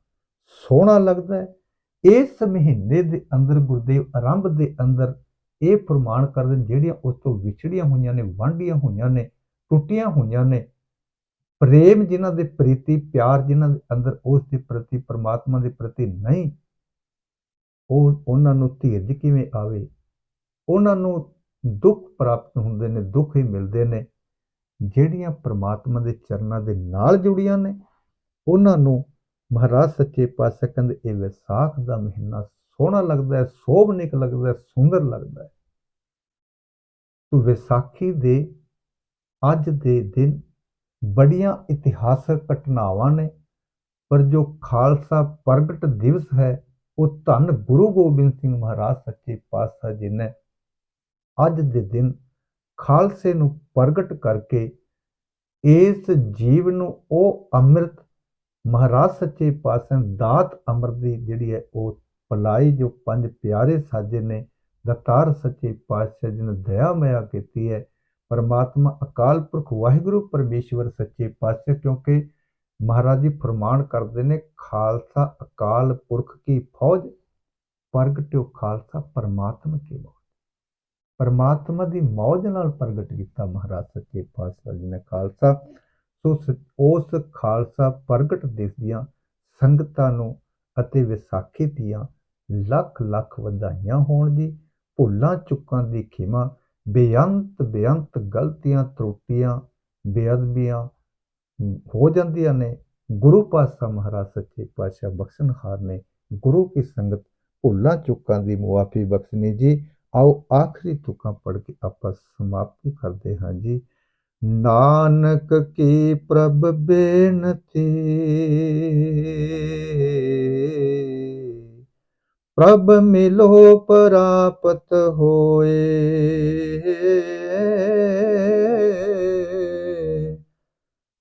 ਸੋਹਣਾ ਲੱਗਦਾ ਹੈ, ਇਸ ਮਹੀਨੇ ਦੇ ਅੰਦਰ ਗੁਰਦੇਵ ਆਰੰਭ ਦੇ ਅੰਦਰ ਇਹ ਪ੍ਰਮਾਣ ਕਰਦੇ ਨੇ, ਜਿਹੜੀਆਂ ਉਸ ਤੋਂ ਵਿਛੜੀਆਂ ਹੋਈਆਂ ਨੇ ਵਾਂਡੀਆਂ ਹੋਈਆਂ ਨੇ, ਟੁੱਟੀਆਂ ਹੋਈਆਂ ਨੇ, ਪ੍ਰੇਮ ਜਿਨ੍ਹਾਂ ਦੇ ਪ੍ਰੀਤੀ, ਪਿਆਰ ਜਿਨ੍ਹਾਂ ਦੇ ਅੰਦਰ ਉਸ ਦੇ ਪ੍ਰਤੀ, ਪਰਮਾਤਮਾ ਦੇ ਪ੍ਰਤੀ ਨਹੀਂ, ਉਹ ਉਹਨਾਂ ਨੂੰ ਧੀਰਜ ਕਿਵੇਂ ਆਵੇ? ਉਹਨਾਂ ਨੂੰ ਦੁੱਖ ਪ੍ਰਾਪਤ ਹੁੰਦੇ ਨੇ, ਦੁੱਖ ਹੀ ਮਿਲਦੇ ਨੇ। ਜਿਹੜੀਆਂ ਪਰਮਾਤਮਾ ਦੇ ਚਰਨਾਂ ਦੇ ਨਾਲ ਜੁੜੀਆਂ ਨੇ, ਉਹਨਾਂ ਨੂੰ ਮਹਾਰਾਜ ਸੱਚੇ ਪਾਤਸ਼ਾਹ ਕਹਿੰਦੇ, ਇਹ ਵਿਸਾਖ ਦਾ ਮਹੀਨਾ ਸੋਹਣਾ ਲੱਗਦਾ ਹੈ, ਸੋਭਨਿਕ ਲੱਗਦਾ ਹੈ, ਸੁੰਦਰ ਲੱਗਦਾ ਹੈ। ਤੋ ਵਿਸਾਖੀ ਦੇ ਅੱਜ ਦੇ ਦਿਨ ਬੜੀਆਂ ਇਤਿਹਾਸਕ ਘਟਨਾਵਾਂ ਨੇ, ਪਰ ਜੋ ਖਾਲਸਾ ਪ੍ਰਗਟ ਦਿਵਸ ਹੈ, ਉਹ ਧੰਨ ਗੁਰੂ ਗੋਬਿੰਦ ਸਿੰਘ ਮਹਾਰਾਜ ਸੱਚੇ ਪਾਤਸ਼ਾਹ ਜੀ ਨੇ ਅੱਜ ਦੇ ਦਿਨ ਖਾਲਸੇ ਨੂੰ ਪ੍ਰਗਟ ਕਰਕੇ ਇਸ ਜੀਵ ਨੂੰ ਉਹ ਅੰਮ੍ਰਿਤ, ਮਹਾਰਾਜ ਸੱਚੇ ਪਾਤਸ਼ਾਹ ਦਾਤ ਅੰਮ੍ਰਿਤ ਦੀ ਜਿਹੜੀ ਹੈ ਉਹ ਪਲਾਈ, ਜੋ ਪੰਜ ਪਿਆਰੇ ਸਾਜੇ ਨੇ, ਦਤਾਰ ਸੱਚੇ ਪਾਤਸ਼ਾਹ ਜੀ ਨੇ ਦਇਆ ਮਿਆ ਕੀਤੀ ਹੈ। ਪਰਮਾਤਮਾ ਅਕਾਲ ਪੁਰਖ ਵਾਹਿਗੁਰੂ ਪਰਮੇਸ਼ਵਰ ਸੱਚੇ ਪਾਤਸ਼ਾਹ, ਕਿਉਂਕਿ ਮਹਾਰਾਜ ਜੀ ਫਰਮਾਨ ਕਰਦੇ ਨੇ, ਖਾਲਸਾ ਅਕਾਲ ਪੁਰਖ ਕੀ ਫੌਜ, ਪ੍ਰਗਟਿਓ ਖਾਲਸਾ ਪਰਮਾਤਮਾ ਕੀ ਮੌਜ। ਪਰਮਾਤਮਾ ਦੀ ਮੌਜ ਨਾਲ ਪ੍ਰਗਟ ਕੀਤਾ ਮਹਾਰਾਜ ਸੱਚੇ ਪਾਤਸ਼ਾਹ ਜੀ ਨੇ ਖਾਲਸਾ। ਸੋ ਉਸ ਖਾਲਸਾ ਪ੍ਰਗਟ ਦਿਵਸ ਦੀਆਂ ਸੰਗਤਾਂ ਨੂੰ ਅਤੇ ਵਿਸਾਖੀ ਦੀਆਂ ਲੱਖ ਲੱਖ ਵਧਾਈਆਂ ਹੋਣ ਜੀ। ਭੁੱਲਾਂ ਚੁੱਕਾਂ ਦੀ ਖਿਮਾ, ਬੇਅੰਤ ਬੇਅੰਤ ਗਲਤੀਆਂ, ਤਰੁੱਟੀਆਂ, ਬੇਅਦਬੀਆਂ ਹੋ ਜਾਂਦੀਆਂ ਨੇ। ਗੁਰੂ ਪਾਤਸ਼ਾਹ ਮਹਾਰਾਜ ਸੱਚੇ ਪਾਤਸ਼ਾਹ ਬਖਸ਼ਣਹਾਰ ਨੇ। ਗੁਰੂ ਕੀ ਸੰਗਤ ਭੁੱਲਾਂ ਚੁੱਕਾਂ ਦੀ ਮੁਆਫੀ ਬਖਸ਼ਣੀ ਜੀ। ਆਓ ਆਖਰੀ ਤੁਕਾਂ ਪੜ੍ਹ ਕੇ ਆਪਾਂ ਸਮਾਪਤੀ ਕਰਦੇ ਹਾਂ ਜੀ। ਨਾਨਕ ਕੀ ਪ੍ਰਭ ਬੇਨਤੀ। ਪ੍ਰਭ ਮਿਲੋ ਪ੍ਰਾਪਤ ਹੋਏ।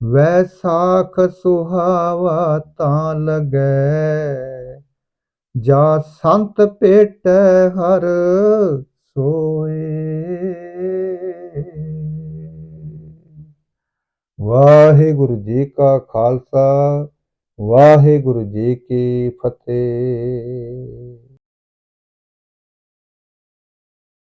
ਵੈਸਾਖ ਸੁਹਾਵਾ ਤਾਂ ਲਗੈ। ਜਾ ਸੰਤ ਪੇਟ ਹਰ ਸੋਏ। ਵਾਹਿਗੁਰੂ ਜੀ ਕਾ ਖਾਲਸਾ ਵਾਹਿਗੁਰੂ ਜੀ ਕੀ ਫਤਿਹ।